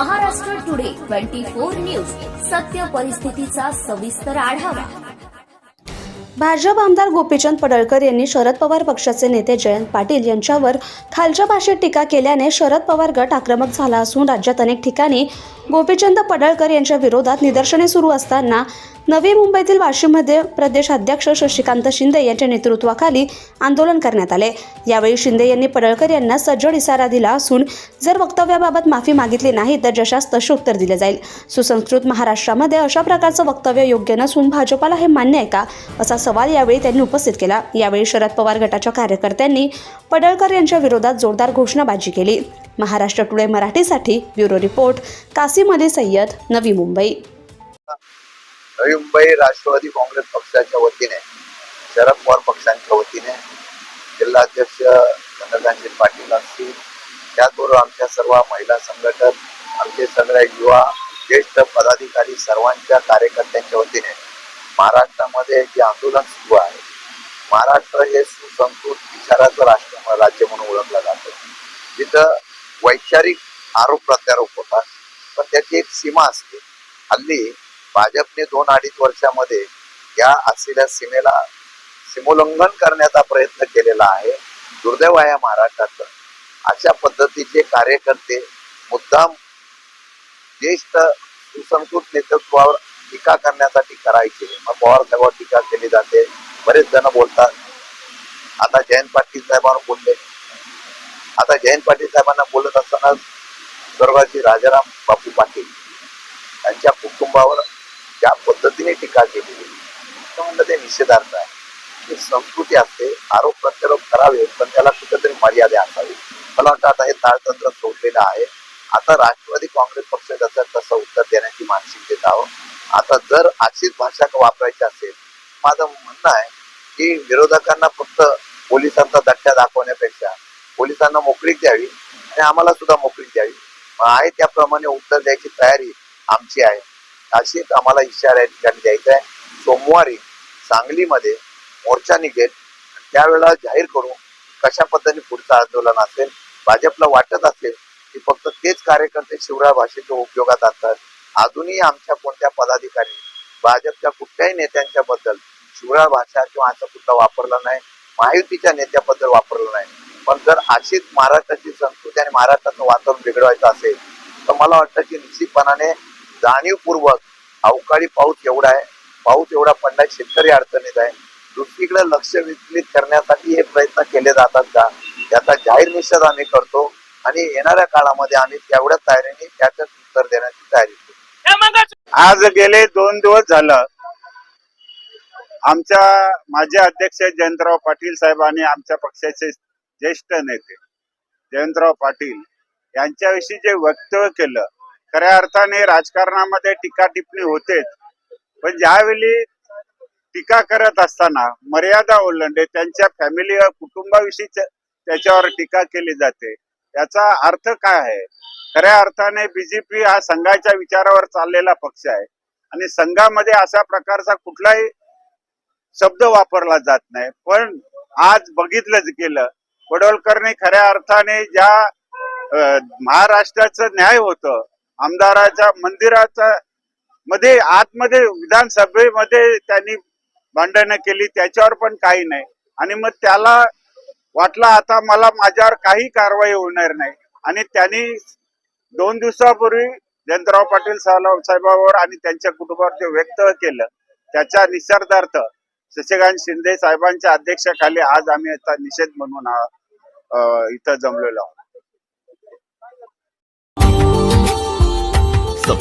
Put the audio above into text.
Twenty four news. सत्य परिस्थितीचा सविस्तर आढावा. भाजप आमदार गोपीचंद पडळकर यांनी शरद पवार पक्षाचे नेते जयंत पाटील यांच्यावर खालच्या भाषेत टीका केल्याने शरद पवार गट आक्रमक झाला असून राज्यात अनेक ठिकाणी गोपीचंद पडळकर यांच्या विरोधात निदर्शने सुरू असताना नवी मुंबईतील वाशिममध्ये प्रदेश अध्यक्ष शशिकांत शिंदे यांच्या नेतृत्वाखाली आंदोलन करण्यात आले. यावेळी शिंदे यांनी पडळकर यांना सज्जड इशारा दिला असून जर वक्तव्याबाबत माफी मागितली नाही तर जशास तसे उत्तर दिले जाईल. सुसंस्कृत महाराष्ट्रामध्ये अशा प्रकारचं वक्तव्य योग्य नसून भाजपाला हे मान्य आहे का? असा सवाल यावेळी त्यांनी उपस्थित केला. यावेळी शरद पवार गटाच्या कार्यकर्त्यांनी पडळकर यांच्या विरोधात जोरदार घोषणाबाजी केली. महाराष्ट्र टुडे मराठीसाठी ब्युरो रिपोर्ट कासिम अली सय्यद नवी मुंबई. नवी मुंबई राष्ट्रवादी काँग्रेस पक्षाच्या वतीने शरद पवार पक्षांच्या वतीने जिल्हाध्यक्ष चंद्रकांत पाटील असतील त्याचबरोबर आमच्या सर्व महिला संघटक आमचे सगळे युवा ज्येष्ठ पदाधिकारी सर्वांच्या कार्यकर्त्यांच्या वतीने महाराष्ट्रामध्ये जे आंदोलन सुरू आहे महाराष्ट्र हे सुसंस्कृत विचाराचं राष्ट्र राज्य म्हणून ओळखलं जातं. जिथं वैचारिक आरोप प्रत्यारोप होतात पण त्याची एक सीमा असते. हल्ली भाजपने दोन अडीच वर्षामध्ये या असलेल्या सीमेला सीमोल्लंघन करण्याचा प्रयत्न केलेला आहे दुर्दैव आहे महाराष्ट्राचं. अशा पद्धतीचे कार्यकर्ते मुद्दाम ज्येष्ठ सुसंस्कृत नेतृत्वावर टीका करण्यासाठी करायचे. मग पवार साहेबांवर टीका केली जाते. बरेच जण बोलतात. आता जयंत पाटील साहेबांवर बोलले. आता जयंत पाटील साहेबांना बोलत असताना स्वर्गाची राजाराम बापू पाटील त्यांच्या कुटुंबावर ज्या पद्धतीने टीका केली म्हणलं ते निषेधार्थ आहे. की संस्कृती असते आरोप प्रत्यारोप करावे पण त्याला कुठेतरी मर्यादा असावी. मला वाटतं आता हे ताळतंत्र सोडलेलं आहे. आता राष्ट्रवादी काँग्रेस पक्ष त्याचं तसं उत्तर देण्याची मानसिकतेत आहोत आता जर अशीच भाषा वापरायची असेल माझं म्हणणं आहे की विरोधकांना फक्त पोलिसांचा दट्ट्या दाखवण्यापेक्षा पोलिसांना मोकळीक द्यावी आणि आम्हाला सुद्धा मोकळीक द्यावी. आहे त्याप्रमाणे उत्तर द्यायची तयारी आमची आहे. अशीच आम्हाला इशारा या ठिकाणी द्यायचा आहे. सोमवारी सांगलीमध्ये मोर्चा निघेल. त्यावेळेला जाहीर करू कशा पद्धतीने पुढचं आंदोलन असेल भाजपला वाटत असेल की फक्त तेच कार्यकर्ते शिवराय भाषेच्या उपयोगात असतात. अजूनही आमच्या कोणत्या पदाधिकारी भाजपच्या कुठल्याही नेत्यांच्या बद्दल शिवराय भाषा किंवा असा कुठला वापरला नाही महायुतीच्या नेत्याबद्दल वापरलं नाही. पण जर अशीच महाराष्ट्राची संस्कृती आणि महाराष्ट्राचं वातावरण बिघडवायचं असेल तर मला वाटतं की निश्चितपणाने जाणीवपूर्वक अवकाळी पाऊस एवढा आहे. पाऊस एवढा पडलाय शेतकरी अडचणीत आहे. दुसरीकडे लक्ष विचलित करण्यासाठी हे प्रयत्न केले जातात का? याचा जाहीर निषेध आम्ही करतो आणि येणाऱ्या काळामध्ये आम्ही तेवढ्या तयारीने त्याच्याच उत्तर देण्याची तयारी करू. आज गेले दोन दिवस झालं. आमच्या माजी अध्यक्ष जयंतराव पाटील साहेब आणि आमच्या पक्षाचे ज्येष्ठ नेते जयंतराव पाटील यांच्याविषयी जे वक्तव्य केलं खऱ्या अर्थाने राजकारणामध्ये टीका टिप्पणी होतेच. पण ज्यावेळी टीका करत असताना मर्यादा ओलांडे त्यांच्या फॅमिली कुटुंबाविषयी त्याच्यावर टीका केली जाते. याचा अर्थ काय आहे? खऱ्या अर्थाने बीजेपी हा संघाच्या विचारावर चाललेला पक्ष आहे. आणि संघामध्ये अशा प्रकारचा कुठलाही शब्द वापरला जात नाही. पण आज बघितलंच गेलं पडोलकरने खऱ्या अर्थाने ज्या महाराष्ट्राचं न्याय होतं आमदाराच्या मंदिराचा मध्ये आतमध्ये विधानसभेमध्ये त्यांनी भांडणं केली त्याच्यावर पण काही नाही. आणि मग त्याला वाटलं आता मला माझ्यावर काही कारवाई होणार नाही. आणि त्यांनी दोन दिवसापूर्वी जयंतराव पाटील साहेब- साहेबांवर आणि त्यांच्या कुटुंबावर जे व्यक्त केलं त्याच्या निषेधार्थ शशिकांत शिंदे साहेबांच्या अध्यक्षाखाली आज आम्ही याचा निषेध म्हणून आ- इथं जमलेलो आहोत.